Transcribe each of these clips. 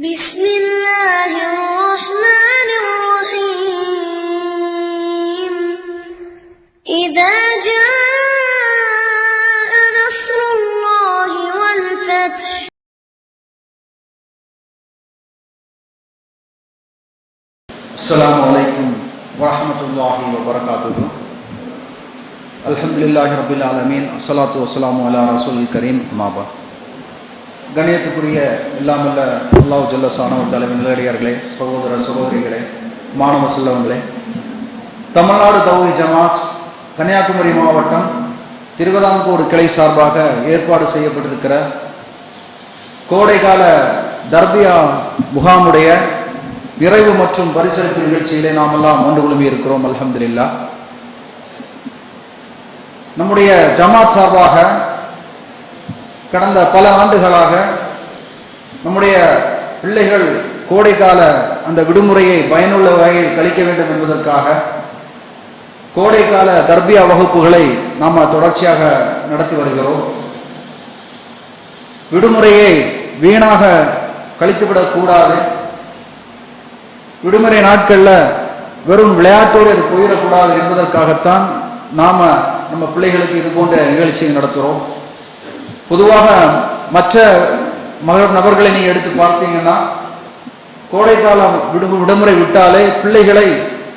بسم الله الرحمن الرحيم. إذا جاء نصر الله والفتح. السلام عليكم ورحمة الله وبركاته. الحمد لله رب العالمين الصلاة والسلام على رسول الكريم மாபா கணியத்துக்குரிய இல்லாமல்ல அல்லாஹ் ஜல்ல சாணவ தலைவர் நிலடியார்களே சகோதர சகோதரிகளே மாணவ செல்லவங்களே. தமிழ்நாடு தௌஹி ஜமாத் கன்னியாகுமரி மாவட்டம் திருவிதாங்கோடு கிளை சார்பாக ஏற்பாடு செய்யப்பட்டிருக்கிற கோடைகால தர்பியா முகாமுடைய நிறைவு மற்றும் பரிசளிப்பு நிகழ்ச்சியிலே நாமெல்லாம் ஒன்று குழுமி இருக்கிறோம் அல்ஹம்துலில்லா நம்முடைய ஜமாத் சார்பாக கடந்த பல ஆண்டுகளாக நம்முடைய பிள்ளைகள் கோடைக்கால அந்த விடுமுறையை பயனுள்ள வகையில் கழிக்க வேண்டும் என்பதற்காக கோடைக்கால தர்பியா வகுப்புகளை நாம் தொடர்ச்சியாக நடத்தி வருகிறோம். விடுமுறையை வீணாக கழித்துவிடக்கூடாது. விடுமுறை நாட்களில் வெறும் விளையாட்டோடு அது போயிடக்கூடாது என்பதற்காகத்தான் நாம் நம்ம பிள்ளைகளுக்கு இது போன்ற நிகழ்ச்சியை நடத்துகிறோம் பொதுவாக மற்ற மக- நபர்களை நீங்கள் எடுத்து பார்த்தீங்கன்னா கோடைக்காலம் விடு விடுமுறை விட்டாலே பிள்ளைகளை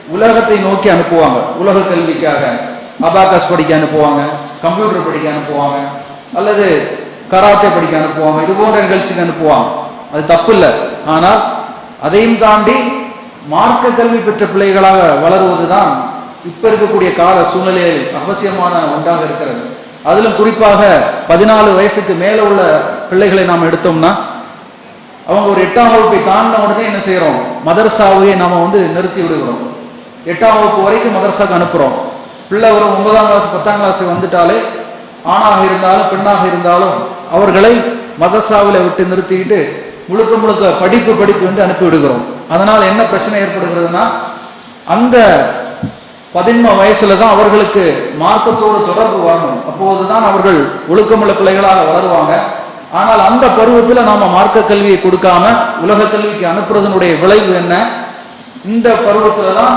உலகத்தை நோக்கி அனுப்புவாங்க. உலக கல்விக்காக அபாகஸ் படிக்க அனுப்புவாங்க கம்ப்யூட்டர் படிக்க அனுப்புவாங்க அல்லது கராத்தே படிக்க அனுப்புவாங்க இது போன்ற நிகழ்ச்சிக்கு அனுப்புவாங்க. அது தப்பு இல்லை ஆனால் அதையும் தாண்டி மார்க்க கல்வி பெற்ற பிள்ளைகளாக வளருவதுதான் இப்போ இருக்கக்கூடிய கால சூழ்நிலையில் அவசியமான ஒன்றாக இருக்கிறது. அதிலும் குறிப்பாக பதினாலு வயசுக்கு மேல உள்ள பிள்ளைகளை நாம் எடுத்தோம்னா அவங்க ஒரு எட்டாம் வகுப்பை தாண்டின உடனே என்ன செய்யறோம் மதரசாவையே நாம வந்து நிறுத்தி விடுகிறோம். எட்டாம் வகுப்பு வரைக்கும் மதரசாவுக்கு அனுப்புறோம். பிள்ளை ஒரு ஒன்பதாம் கிளாஸ் பத்தாம் கிளாஸ் வந்துட்டாலே ஆணாக இருந்தாலும் பெண்ணாக இருந்தாலும் அவர்களை மதரசாவில் விட்டு நிறுத்திக்கிட்டு முழுக்க முழுக்க படிப்பு படிப்பு என்று அனுப்பி விடுகிறோம். அதனால் என்ன பிரச்சனை ஏற்படுகிறதுனா அந்த பதின்ம வயசுல தான் அவர்களுக்கு மார்க்கத்தோடு தொடர்பு வரணும். அப்போதுதான் அவர்கள் ஒழுக்கமுள்ள பிள்ளைகளாக வளருவாங்க. ஆனால் அந்த பருவத்தில் நாம மார்க்க கல்வியை கொடுக்காம உலக கல்விக்கு அனுப்புறதனுடைய விளைவு என்ன? இந்த பருவத்துல தான்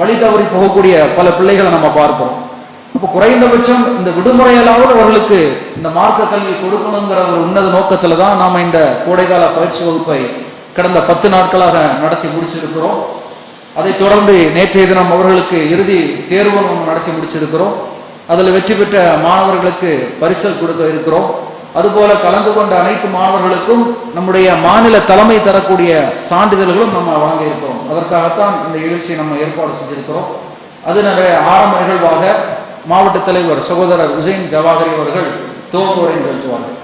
வழி தவறி போகக்கூடிய பல பிள்ளைகளை நம்ம பார்க்கிறோம். அப்போ குறைந்தபட்சம் இந்த விடுமுறையிலாவது அவர்களுக்கு இந்த மார்க்க கல்வி கொடுக்கணுங்கிற ஒரு உன்னத நோக்கத்துல தான் நாம இந்த கோடைக்கால பயிற்சி வகுப்பை கடந்த பத்து நாட்களாக நடத்தி முடிச்சிருக்கிறோம். அதைத் தொடர்ந்து நேற்றைய தினம் அவர்களுக்கு இறுதி தேர்வு நம்ம நடத்தி முடிச்சிருக்கிறோம். அதில் வெற்றி பெற்ற மாணவர்களுக்கு பரிசல் கொடுக்க இருக்கிறோம். அதுபோல கலந்து கொண்ட அனைத்து மாணவர்களுக்கும் நம்முடைய மாநில தலைமை தரக்கூடிய சான்றிதழ்களும் நம்ம வழங்க இருக்கிறோம். அதற்காகத்தான் இந்த நிகழ்ச்சியை நம்ம ஏற்பாடு செஞ்சிருக்கிறோம். அதனுடைய ஆரம்ப நிகழ்வாக மாவட்ட தலைவர் சகோதரர் உசைன் ஜவாஹரி அவர்கள் துவக்குரை நிகழ்த்துவார்கள்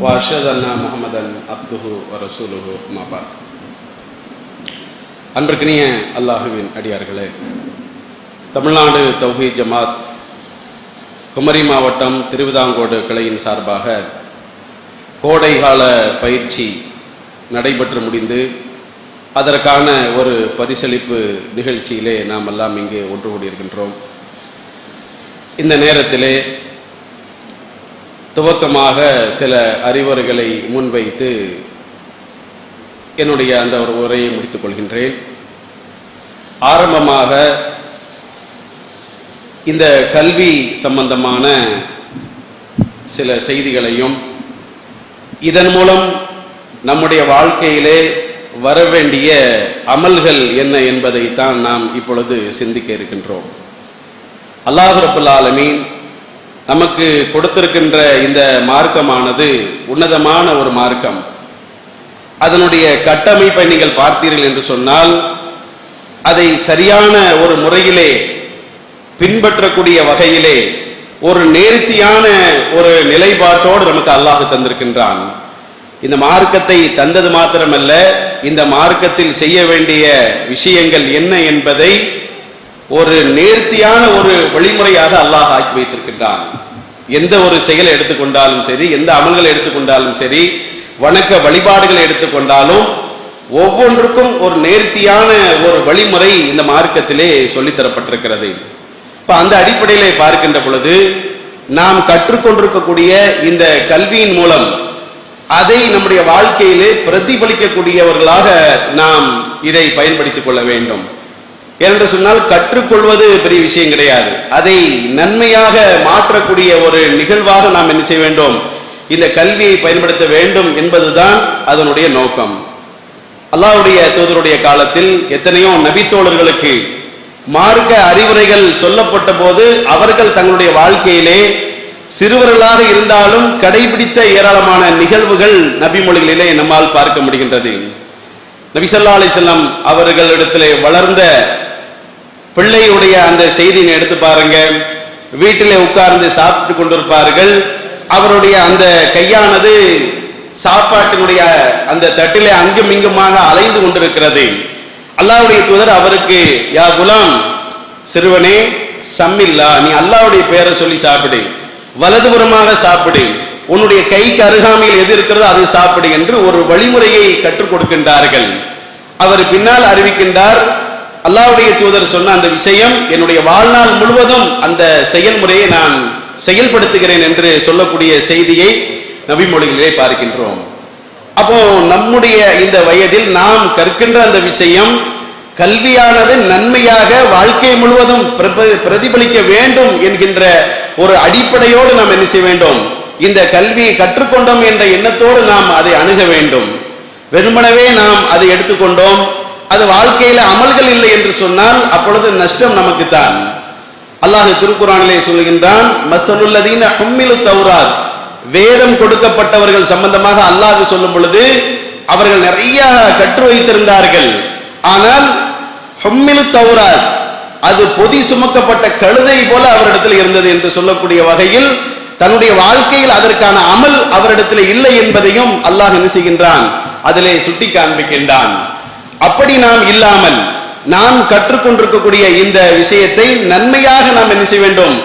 واشهد ان لا اله الا الله وحده لا شريك له واشهد ان محمدا عبده ورسوله ما بعد அன்பிற்கினிய அல்லாஹுவின் அடியார்களே தமிழ்நாடு தௌஹீத் ஜமாத் குமரி மாவட்டம் திருவிதாங்கோடு கிளையின் சார்பாக கோடைகால பயிற்சி நடைபெற்று முடிந்து அதற்கான ஒரு பரிசளிப்பு நிகழ்ச்சியிலே நாம் எல்லாம் இங்கே ஒன்று கூடியிருக்கின்றோம் இந்த நேரத்திலே துவக்கமாக சில அறிவுரைகளை முன்வைத்து என்னுடைய அந்த ஒரு உரையை முடித்துக் கொள்கின்றேன். ஆரம்பமாக இந்த கல்வி சம்பந்தமான சில செய்திகளையும் இதன் மூலம் நம்முடைய வாழ்க்கையிலே வர வேண்டிய அமல்கள் என்ன என்பதைத்தான் நாம் இப்பொழுது சிந்திக்க இருக்கின்றோம். அல்லாஹ் ரபுல் ஆலமீன் நமக்கு கொடுத்திருக்கின்ற இந்த மார்க்கமானது உன்னதமான ஒரு மார்க்கம். அதனுடைய கட்டமைப்பை நீங்கள் பார்த்தீர்கள் என்று சொன்னால் அதை சரியான ஒரு முறையிலே பின்பற்றக்கூடிய வகையிலே ஒரு நேர்த்தியான ஒரு நிலைப்பாட்டோடு நமக்கு அல்லாஹ் தந்திருக்கின்றான். இந்த மார்க்கத்தை தந்தது மாத்திரமல்ல இந்த மார்க்கத்தில் செய்ய வேண்டிய விஷயங்கள் என்ன என்பதை ஒரு நேர்த்தியான ஒரு வழிமுறையாக அல்லாஹ் ஆக்கி வைத்திருக்கின்றான். எந்த ஒரு செயலை எடுத்துக்கொண்டாலும் சரி எந்த அமல்களை எடுத்துக்கொண்டாலும் சரி வணக்க வழிபாடுகளை எடுத்துக்கொண்டாலும் ஒவ்வொன்றுக்கும் ஒரு நேர்த்தியான ஒரு வழிமுறை இந்த மார்க்கத்திலே சொல்லித்தரப்பட்டிருக்கிறது. இப்போ அந்த அடிப்படையிலே பார்க்கின்ற பொழுது நாம் கற்றுக்கொண்டிருக்கக்கூடிய இந்த கல்வியின் மூலம் அதை நம்முடைய வாழ்க்கையிலே பிரதிபலிக்கக்கூடியவர்களாக நாம் இதை பயன்படுத்திக் கொள்ள வேண்டும். என்று சொன்னால் கற்றுக்கொள்வது பெரிய விஷயம் கிடையாது. அதை நன்மையாக மாற்றக்கூடிய ஒரு நிகழ்வாக நாம் என்ன செய்ய வேண்டும்? இந்த கல்வியை பயன்படுத்த வேண்டும் என்பதுதான் அதனுடைய நோக்கம். அல்லாவுடைய தூதருடைய காலத்தில் எத்தனையோ நபித்தோழர்களுக்கு மார்க்க அறிவுரைகள் சொல்லப்பட்ட போது அவர்கள் தங்களுடைய வாழ்க்கையிலே சிறுவர்களாக இருந்தாலும் கடைபிடித்த ஏராளமான நிகழ்வுகள் நபிமொழிகளிலே நம்மால் பார்க்க முடிகின்றது. நபிசல்லா அலிசல்லாம் அவர்களிடத்திலே வளர்ந்த பிள்ளையுடைய அந்த செய்தியை எடுத்து பாருங்க. வீட்டிலே உட்கார்ந்து சாப்பிட்டு கொண்டிருப்பார்கள். அவருடைய அந்த கையானது சாப்பாட்டினுடைய அந்த தட்டிலே அங்கும் இங்குமாக அலைந்து கொண்டிருக்கிறது. அல்லாவுடைய தூதர் அவருக்கு யா குலாம் சிறுவனே சம்மில்லா நீ அல்லாவுடைய பெயரை சொல்லி சாப்பிடு. வலதுபுறமாக சாப்பிடு. உன்னுடைய கைக்கு அருகாமையில் எது இருக்கிறதோ அதை சாப்பிடு என்று ஒரு வழிமுறையை கற்றுக் கொடுக்கின்றார்கள். அவர் பின்னால் அறிவிக்கின்றார் அல்லாவுடைய தூதர் சொன்ன அந்த விஷயம் என்னுடைய வாழ்நாள் முழுவதும் அந்த செயல்முறையை நான் செயல்படுத்துகிறேன் என்று சொல்லக்கூடிய செய்தியை நபிமொழிகளிலே பார்க்கின்றோம். அப்போ நம்முடைய இந்த வயதில் நாம் கற்கின்ற அந்த விஷயம் கல்வியானது நன்மையாக வாழ்க்கை முழுவதும் பிரப- பிரதிபலிக்க வேண்டும் என்கின்ற ஒரு அடிப்படையோடு நாம் என்ன செய்ய வேண்டும்? இந்த கல்வியை கற்றுக்கொண்டோம் என்ற எண்ணத்தோடு நாம் அதை அணுக வேண்டும். வெறுமனவே நாம் அதை எடுத்துக்கொண்டோம். அது வாழ்க்கையில அமல்கள் இல்லை என்று சொன்னால் அப்பொழுது நஷ்டம் நமக்கு தான் அல்லாஹ் திருக்குறானிலே சொல்லுகின்றான் மசலுல்லதீன ஹும்மிலு தௌராத். வேதம் கொடுக்கப்பட்டவர்கள் சம்பந்தமாக அல்லாஹ் சொல்லும் பொழுது அவர்கள் நிறைய கற்று வைத்திருந்தார்கள். ஆனால் ஹம்மிலு தௌராத் அது பொதி சுமக்கப்பட்ட கழுதை போல அவரிடத்தில் இருந்தது என்று சொல்லக்கூடிய வகையில் தன்னுடைய வாழ்க்கையில் அதற்கான அமல் அவரிடத்தில் இல்லை என்பதையும் அல்லாஹ் என்ன செய்கின்றான் அதிலே சுட்டி காண்பிக்கின்றான் அப்படி நாம் இல்லாமல் நாம் கற்றுக்கொண்டிருக்கக்கூடிய இந்த விஷயத்தை நன்மையாக நாம் என்ன செய்ய வேண்டும்?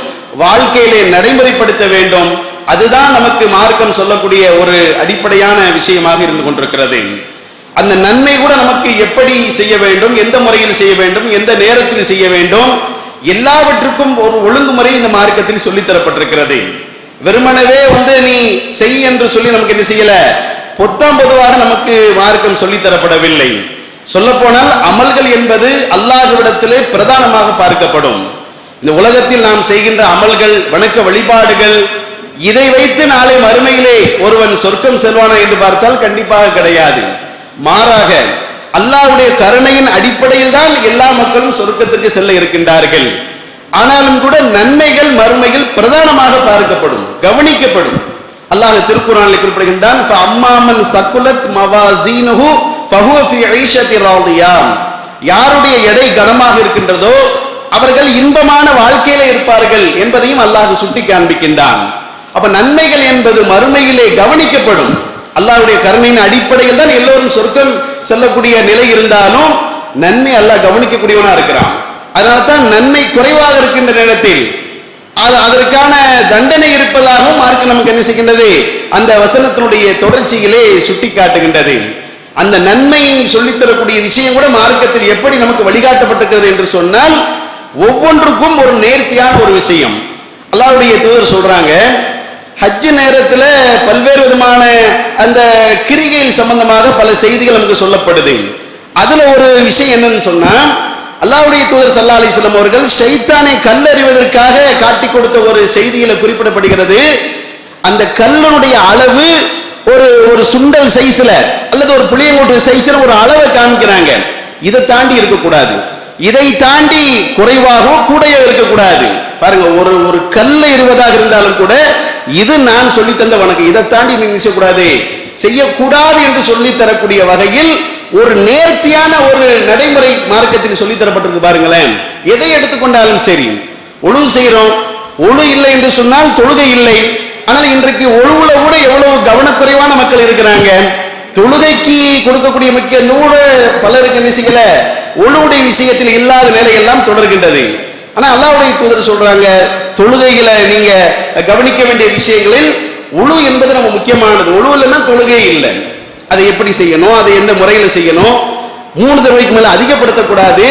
வாழ்க்கையிலே நடைமுறைப்படுத்த வேண்டும். அதுதான் நமக்கு மார்க்கம் சொல்லக்கூடிய ஒரு அடிப்படையான விஷயமாக இருந்து கொண்டிருக்கிறது. அந்த நன்மை கூட நமக்கு எப்படி செய்ய வேண்டும்? எந்த முறையில் செய்ய வேண்டும்? எந்த நேரத்தில் செய்ய வேண்டும்? எல்லாவற்றுக்கும் ஒரு ஒழுங்குமுறை இந்த மார்க்கத்தில் சொல்லித்தரப்பட்டிருக்கிறது வெறுமனவே வந்து நீ செய் என்று சொல்லி நமக்கு என்ன செய்யல? பொத்தாம் பொதுவாக நமக்கு மார்க்கம் சொல்லித்தரப்படவில்லை சொல்லப்போனால் அமல்கள் என்பது அல்லாஹுவிடத்திலே பிரதானமாக பார்க்கப்படும். இந்த உலகத்தில் நாம் செய்கின்ற அமல்கள் வணக்க வழிபாடுகள் இதை வைத்து நாளை மறுமையிலே ஒருவன் சொர்க்கம் செல்வானா என்று பார்த்தால் கண்டிப்பாக கிடையாது. மாறாக அல்லாஹ்வுடைய கருணையின் அடிப்படையில் தான் எல்லா மக்களும் சொர்க்கத்திற்கு செல்ல இருக்கின்றார்கள். ஆனாலும் கூட நன்மைகள் மறுமையில் பிரதானமாக பார்க்கப்படும் கவனிக்கப்படும். அல்லாஹ் திருக்குறானில் குறிப்பிடுகின்றான் அம்மாமன் சக்குலத் மவாசீனு யாருடைய எடை கனமாக இருக்கின்றதோ அவர்கள் இன்பமான வாழ்க்கையில இருப்பார்கள் என்பதையும் அல்லாஹ் சுட்டி காண்பிக்கின்றான். அப்ப நன்மைகள் என்பது மறுமையிலே கவனிக்கப்படும். அல்லாஹுடைய கருணையின் அடிப்படையில் தான் எல்லோரும் சொர்க்கம் செல்லக்கூடிய நிலை இருந்தாலும் நன்மை அல்லாஹ் கவனிக்கக்கூடியவனா இருக்கிறான். அதனால தான் நன்மை குறைவாக இருக்கின்ற நேரத்தில் அது அதற்கான தண்டனை இருப்பதாகவும் மார்க்கு நமக்கு என்ன செய்கின்றது? அந்த வசனத்தினுடைய தொடர்ச்சியிலே சுட்டி காட்டுகின்றது அந்த நன்மையை சொல்லித்தரக்கூடிய விஷயம் கூட மார்க்கத்தில் எப்படி நமக்கு வழிகாட்டப்பட்டிருக்கிறது என்று சொன்னால் ஒவ்வொன்றுக்கும் ஒரு நேர்த்தியான ஒரு விஷயம். அல்லாவுடைய தூதர் சொல்றாங்க ஹஜ்ஜு நேரத்தில் பல்வேறு விதமான அந்த கிரிகை சம்பந்தமாக பல செய்திகள் நமக்கு சொல்லப்படுது. அதுல ஒரு விஷயம் என்னன்னு சொன்னா அல்லாவுடைய தூதர் சல்லா அலிஸ்லாம் அவர்கள் சைத்தானை கல்லறிவதற்காக காட்டி கொடுத்த ஒரு செய்தியில குறிப்பிடப்படுகிறது அந்த கல்லனுடைய அளவு ஒரு ஒரு சுண்டல் சைஸ்ல அல்லது ஒரு புளியங்கோட்டு சைஸ்ல ஒரு அளவை காமிக்கிறாங்க இதை தாண்டி இருக்கக்கூடாது. இதை தாண்டி குறைவாகவோ கூடையோ இருக்கக்கூடாது. பாருங்க ஒரு ஒரு கல்ல இருவதாக இருந்தாலும் கூட இது நான் சொல்லி தந்த வணக்கம். இதை தாண்டி நீங்க செய்யக்கூடாது செய்யக்கூடாது என்று சொல்லி தரக்கூடிய வகையில் ஒரு நேர்த்தியான ஒரு நடைமுறை மார்க்கத்தில் சொல்லி தரப்பட்டிருக்கு பாருங்களேன். எதை எடுத்துக்கொண்டாலும் சரி. ஒழு செய்யறோம் ஒழு இல்லை என்று சொன்னால் தொழுகை இல்லை. ஆனால் இன்றைக்கு ஒழுவுல கூட எவ்வளவு கவனக்குறைவான மக்கள் இருக்கிறாங்க? தொழுகைக்கு கொடுக்கக்கூடிய முக்கிய நூறு பலருக்கு என்ன ஒழுவுடைய விஷயத்தில் இல்லாத நிலையெல்லாம் தொடர்கின்றது. ஆனா அல்லாவுடைய தூதர் சொல்றாங்க தொழுகைகளை நீங்க கவனிக்க வேண்டிய விஷயங்களில் உழு என்பது நம்ம முக்கியமானது. உழு இல்லைன்னா தொழுகை இல்லை. அதை எப்படி செய்யணும்? அதை எந்த முறையில செய்யணும்? மூணு தடவைக்கு மேல அதிகப்படுத்தக்கூடாது.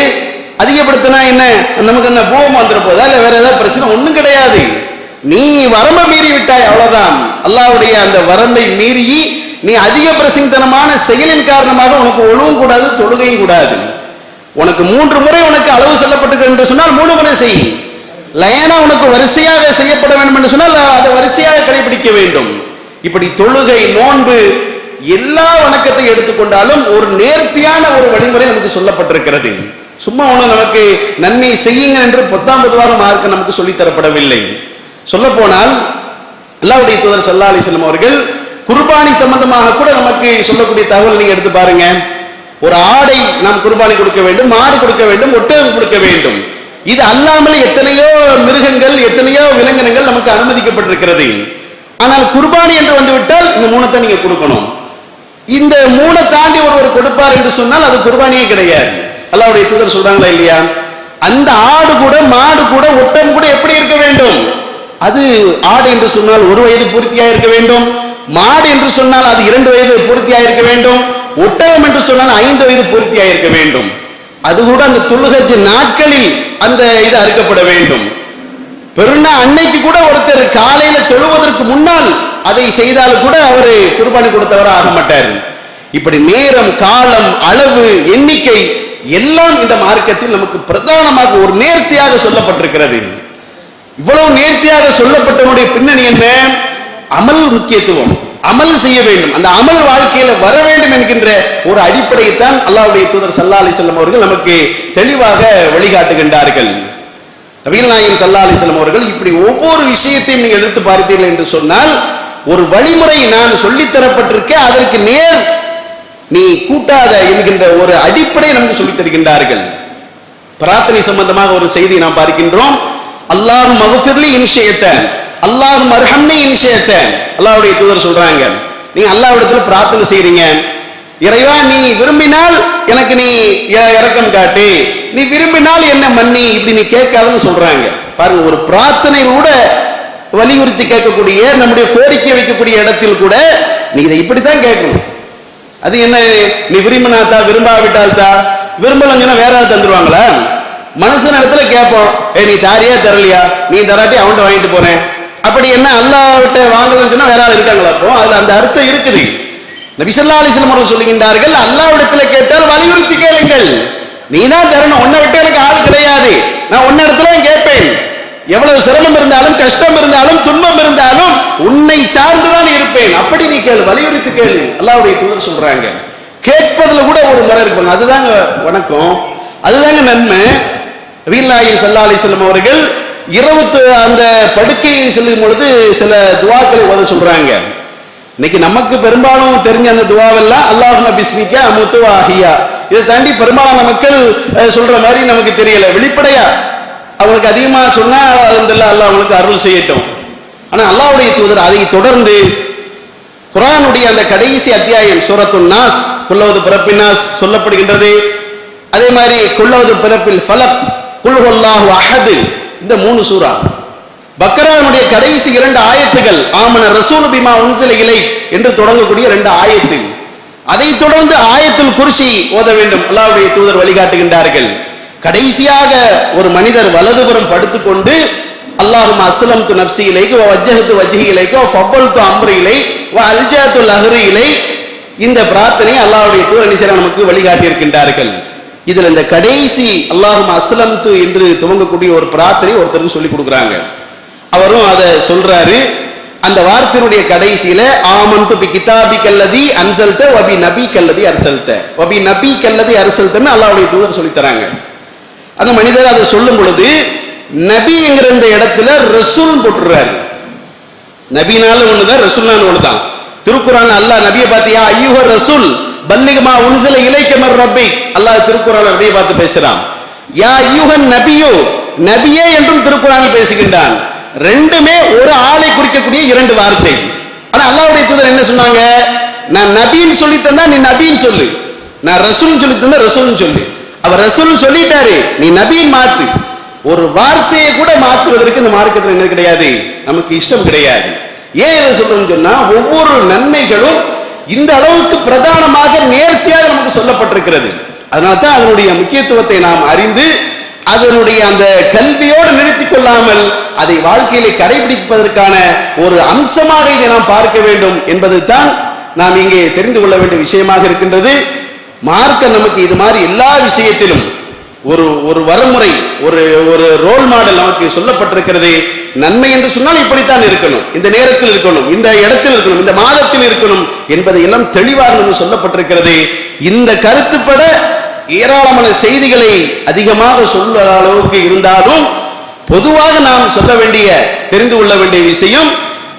அதிகப்படுத்தினா என்ன? நமக்கு என்ன பூவம் வந்துட போதா? இல்லை வேற ஏதாவது பிரச்சனை? ஒன்றும் கிடையாது. நீ வரம்பை மீறி விட்டாய் அவ்வளவுதான். அல்லாவுடைய அந்த வரம்பை மீறி நீ அதிக பிரசிங்கத்தனமான செயலின் காரணமாக உனக்கு ஒழுவும் கூடாது தொழுகையும் கூடாது. உனக்கு மூன்று முறை உனக்கு அளவு சொல்லப்பட்டிருக்கு என்று சொன்னால் மூணு முறை செய். லயனா உனக்கு வரிசையாக செய்யப்பட வேண்டும் என்று சொன்னால் அதை வரிசையாக கடைபிடிக்க வேண்டும். இப்படி தொழுகை நோன்பு எல்லா வணக்கத்தை எடுத்துக்கொண்டாலும் ஒரு நேர்த்தியான ஒரு வழிமுறை நமக்கு சொல்லப்பட்டிருக்கிறது. சும்மா உனக்கு நமக்கு நன்மை செய்யுங்க என்று பொத்தாம் பொதுவாக மார்க்க நமக்கு சொல்லித் தரப்படவில்லை சொல்ல போனால் அல்லாவுடைய தூதர் சல்லா அலிஸ்லாம் அவர்கள் குர்பானி சம்பந்தமாக கூட நமக்கு சொல்லக்கூடிய தகவல் நீங்க எடுத்து பாருங்க. ஒரு ஆடை நாம் குர்பானி கொடுக்க வேண்டும் மாடு கொடுக்க வேண்டும் ஒட்டகம் கொடுக்க வேண்டும். இது அல்லாமல் எத்தனையோ மிருகங்கள் எத்தனையோ விலங்கினங்கள் நமக்கு அனுமதிக்கப்பட்டிருக்கிறது. ஆனால் குர்பானி என்று வந்துவிட்டால் இந்த மூணத்தை நீங்க கொடுக்கணும். இந்த மூணை தாண்டி ஒருவர் கொடுப்பார் என்று சொன்னால் அது குர்பானியே கிடையாது. அல்லாவுடைய தூதர் சொல்றாங்களா இல்லையா? அந்த ஆடு கூட மாடு கூட ஒட்டம் கூட எப்படி இருக்க வேண்டும்? அது ஆடு என்று சொன்னால் ஒரு வயது பூர்த்தியாக இருக்க வேண்டும். மாடு என்று சொன்னால் அது இரண்டு வயது பூர்த்தியாக இருக்க வேண்டும். ஒட்டகம் என்று சொன்னால் ஐந்து வயது பூர்த்தியா இருக்க வேண்டும். அது கூட அந்த துள்ளுகச்சு நாட்களில் அந்த இது அறுக்கப்பட வேண்டும். பெருநா அன்னைக்கு கூட ஒருத்தர் காலையில தொழுவதற்கு முன்னால் அதை செய்தால் கூட அவர் குர்பானி கொடுத்தவராக ஆக மாட்டார். இப்படி நேரம் காலம் அளவு எண்ணிக்கை எல்லாம் இந்த மார்க்கத்தில் நமக்கு பிரதானமாக ஒரு நேர்த்தியாக சொல்லப்பட்டிருக்கிறது. இவ்வளவு நேர்த்தியாக சொல்லப்பட்டவனுடைய பின்னணி என்ன? அமல் முக்கியத்துவம். அமல் செய்ய வேண்டும். அந்த அமல் வாழ்க்கையில வர வேண்டும் என்கின்ற ஒரு அடிப்படையைத்தான் அல்லாவுடைய தூதர் சல்லா அலிசல்லம் அவர்கள் நமக்கு தெளிவாக வழிகாட்டுகின்றார்கள். நபீல் நாயகம் சல்லா அலிஸ்லாம் அவர்கள் இப்படி ஒவ்வொரு விஷயத்தையும் நீங்கள் எடுத்து பார்த்தீர்கள் என்று சொன்னால் ஒரு வழிமுறை நான் சொல்லித்தரப்பட்டிருக்க அதற்கு நேர் நீ கூட்டாத என்கின்ற ஒரு அடிப்படை நமக்கு சொல்லித் தருகின்றார்கள் பிரார்த்தனை சம்பந்தமாக ஒரு செய்தி நாம் பார்க்கின்றோம். அல்லாஹ் மகஃபிர்லி இன்ஷியத்த. அல்லாஹ் மர்ஹம்னி இன்ஷியத்த. அல்லாஹ்வுடைய தூதர் சொல்றாங்க. நீங்க அல்லாஹ்விடத்துல பிரார்த்தனை செய்றீங்க. இறைவா நீ விரும்பினால் எனக்கு நீ இறக்கம் காட்டு. நீ விரும்பினால் என்ன மன்னி. இப்படி நீ கேட்காதுன்னு சொல்றாங்க. பாருங்க ஒரு பிரார்த்தனை கூட வலியுறுத்தி கேட்கக்கூடிய நம்முடைய கோரிக்கை வைக்கக்கூடிய இடத்தில் கூட நீ இதை இப்படித்தான் கேட்கணும். அது என்ன நீ விரும்பினாத்தா விரும்பாவிட்டால் தா விரும்பலங்கன்னா வேற தந்துருவாங்களா? மனுஷன் இடத்துல கேட்போம் ஏ நீ தாரியா தரலையா? நீ தராட்டி அவன்கிட்ட வாங்கிட்டு போறேன் அப்படி என்ன அல்லாவிட்ட வாங்கலன்னு சொன்னா வேற ஆள் இருக்காங்களா அப்போ? அதுல அந்த அர்த்தம் இருக்குது. நபிசல்லா அலிஸ்லம் அவர்கள் சொல்லுகின்றார்கள் அல்லாவிடத்துல கேட்டால் வலியுறுத்தி கேளுங்கள். நீ தான் தரணும். உன்னை விட்டு எனக்கு ஆள் கிடையாது. நான் உன்ன இடத்துல கேட்பேன். எவ்வளவு சிரமம் இருந்தாலும் கஷ்டம் இருந்தாலும் துன்பம் இருந்தாலும் உன்னை சார்ந்துதான் இருப்பேன். அப்படி நீ கேளு வலியுறுத்தி கேளு. அல்லாவுடைய தூதர் சொல்றாங்க. கேட்பதுல கூட ஒரு முறை இருப்பாங்க. அதுதாங்க வணக்கம். அதுதாங்க நன்மை. வீல்லாயின் சல்லா அலிஸ்லம் அவர்கள் இரவு அந்த படுக்கையை செல்லும் பொழுது சில துவாக்களை ஓத சொல்றாங்க. இன்னைக்கு நமக்கு பெரும்பாலும் தெரிஞ்ச அந்த துவாவெல்லாம் அல்லாஹ் பிஸ்மிக்க அமுத்து ஆஹியா இதை தாண்டி பெரும்பாலான மக்கள் சொல்ற மாதிரி நமக்கு தெரியல. வெளிப்படையா அவங்களுக்கு அதிகமா சொன்னா அல்ஹம்துலில்லாஹ் அல்லாஹ் அவங்களுக்கு அருள் செய்யட்டும். ஆனா அல்லாஹ்வுடைய தூதர் அதை தொடர்ந்து குரானுடைய அந்த கடைசி அத்தியாயம் சூரத்து நாஸ் குல்லவது பிறப்பின் நாஸ் சொல்லப்படுகின்றது. அதே மாதிரி குல்லவது பிறப்பில் ஃபலக் குல் ஹுவல்லாஹு அஹது. இந்த மூணு சூரா. பக்ரானுடைய கடைசி இரண்டு ஆயத்துகள் ஆமன ரசூல் பிமா உன்சில இலை என்று தொடங்கக்கூடிய இரண்டு ஆயத்து. அதைத் தொடர்ந்து ஆயத்துல் குர்சி ஓத வேண்டும். அல்லாவுடைய தூதர் வழிகாட்டுகின்றார்கள். கடைசியாக ஒரு மனிதர் வலதுபுறம் படுத்துக்கொண்டு அல்லாஹும் அஸ்லம் து நப்சி இலைக்கு வஜ்ஜஹத்து வஜ்ஹி இலைக்கோ ஃபப்பல் து அம்ரு இலை வ அல்ஜாத்து லஹ்ரு இலை. இந்த பிரார்த்தனை அல்லாவுடைய தூதர் அலிசரா நமக்கு வழிகாட்டி இருக்கின்றார்கள் இதுல இந்த கடைசி அல்லாஹும் அஸ்லம் து என்று துவங்கக்கூடிய ஒரு பிரார்த்தனை ஒருத்தருக்கு சொல்லி கொடுக்குறாங்க. அவரும் அதை சொல்றாரு. அந்த வார்த்தையினுடைய கடைசியில ஆமந்து பி கிதாபி கல்லதி அன்சல்த வபி நபி கல்லதி அரசல்த. வபி நபி கல்லதி அரசல்தன்னு அல்லாவுடைய தூதர் சொல்லி தராங்க. அந்த மனிதர் அதை சொல்லும் பொழுது நபிங்கிற இந்த இடத்துல ரசூல் போட்டுறாரு. நபினாலும் ஒண்ணுதான் ரசூல்னாலும் ஒண்ணுதான். திருக்குறான் அல்லாஹ் நபியை பார்த்தியா? ஐயுஹ ரசூல் பல்லிகமா உன்சில இலைக்கமர் ரப்பி அல்லாஹ் திருக்குறான் நபியை பார்த்து பேசுறான். யா யூஹன் நபியோ நபியே என்றும் திருக்குறானில் பேசுகின்றான். ரெண்டுமே ஒரு ஆளை குறிக்கக்கூடிய இரண்டு வார்த்தை. ஆனா அல்லாவுடைய தூதர் என்ன சொன்னாங்க? நான் நபின்னு சொல்லி தந்தா நீ நபின்னு சொல்லு. நான் ரசூல் சொல்லி தந்தா ரசூல்னு சொல்லு. அவர் ரசூல் சொல்லிட்டாரு. நீ நபின்னு மாத்து. ஒரு வார்த்தையை கூட மாற்றுவதற்கு இந்த மார்க்கத்தில் என்ன கிடையாது? நமக்கு இஷ்டம் கிடையாது. ஏன் இதை சொல்றோம்னு சொன்னா ஒவ்வொரு நன்மைகளும் இந்த அளவுக்கு பிரதானமாக நேர்த்தியாக நமக்கு சொல்லப்பட்டிருக்கிறது. அதனால தான் அதனுடைய முக்கியத்துவத்தை நாம் அறிந்து அதனுடைய அந்த கல்வியோடு நிறுத்திக் கொள்ளாமல் அதை வாழ்க்கையிலே கடைபிடிப்பதற்கான ஒரு அம்சமாக இதை நாம் பார்க்க வேண்டும் என்பது தான் நாம் இங்கே தெரிந்து கொள்ள வேண்டிய விஷயமாக இருக்கின்றது. மார்க்க நமக்கு இது மாதிரி எல்லா விஷயத்திலும் ஒரு ஒரு வரமுறை ஒரு ஒரு ரோல் மாடல் நமக்கு சொல்லப்பட்டிருக்கிறது. நன்மை என்று சொன்னால் இப்படித்தான் இருக்கணும். இந்த நேரத்தில் இருக்கணும் இந்த இடத்தில் இருக்கணும் இந்த மாதத்தில் இருக்கணும் என்பதை எல்லாம் தெளிவாக சொல்லப்பட்டிருக்கிறது. இந்த கருத்துப்பட ஏராளமான செய்திகளை அதிகமாக சொல்ல அளவுக்கு இருந்தாலும் பொதுவாக நாம் சொல்ல வேண்டிய தெரிந்து கொள்ள வேண்டிய விஷயம்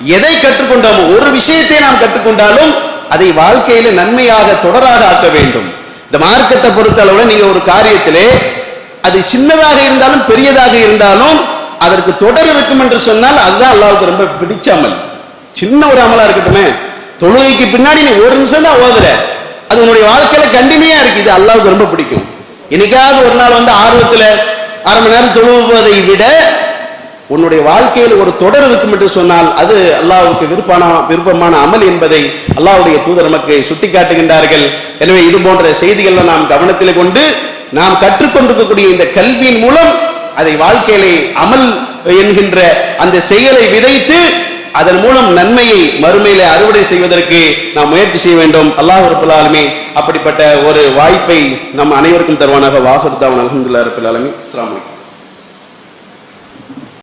எதை கற்றுக்கொண்டோமோ ஒரு விஷயத்தை நாம் கற்றுக்கொண்டாலும் அதை வாழ்க்கையில நன்மையாக தொடராக ஆக்க வேண்டும். இந்த மார்க்கத்தை பொறுத்த அளவுல நீங்க ஒரு காரியத்திலே அது சின்னதாக இருந்தாலும் பெரியதாக இருந்தாலும் அதற்கு தொடர் இருக்கும் என்று சொன்னால் அதுதான் அல்லாவுக்கு ரொம்ப பிடிச்ச அமல். சின்ன ஒரு அமலா இருக்கட்டுமே. தொழுகைக்கு பின்னாடி நீ ஒரு நிமிஷம் தான் ஓதுற. அது உன்னுடைய வாழ்க்கையில கண்டினியூயா இருக்கு. இது அல்லாவுக்கு ரொம்ப பிடிக்கும். என்னைக்காவது ஒரு நாள் வந்து ஆர்வத்துல அரை மணி நேரம் தொழுவதை விட உன்னுடைய வாழ்க்கையில் ஒரு தொடர் இருக்கும் என்று சொன்னால் அது அல்லாவுக்கு விருப்பான விருப்பமான அமல் என்பதை அல்லாவுடைய தூதர் நமக்கு சுட்டிக்காட்டுகின்றார்கள். எனவே இது போன்ற செய்திகளை நாம் கவனத்தில் கொண்டு நாம் கற்றுக்கொண்டிருக்கக்கூடிய இந்த கல்வியின் மூலம் அதை வாழ்க்கையிலே அமல் என்கின்ற அந்த செயலை விதைத்து அதன் மூலம் நன்மையை மறுமையிலே அறுவடை செய்வதற்கு நாம் முயற்சி செய்ய வேண்டும். அல்லாஹ் ரபுல் அப்படிப்பட்ட ஒரு வாய்ப்பை நம் அனைவருக்கும் தருவானாக. வாசுர்தாவன் அலமதுல்லா ரபுல் அஸ்லாம் வலைக்கம்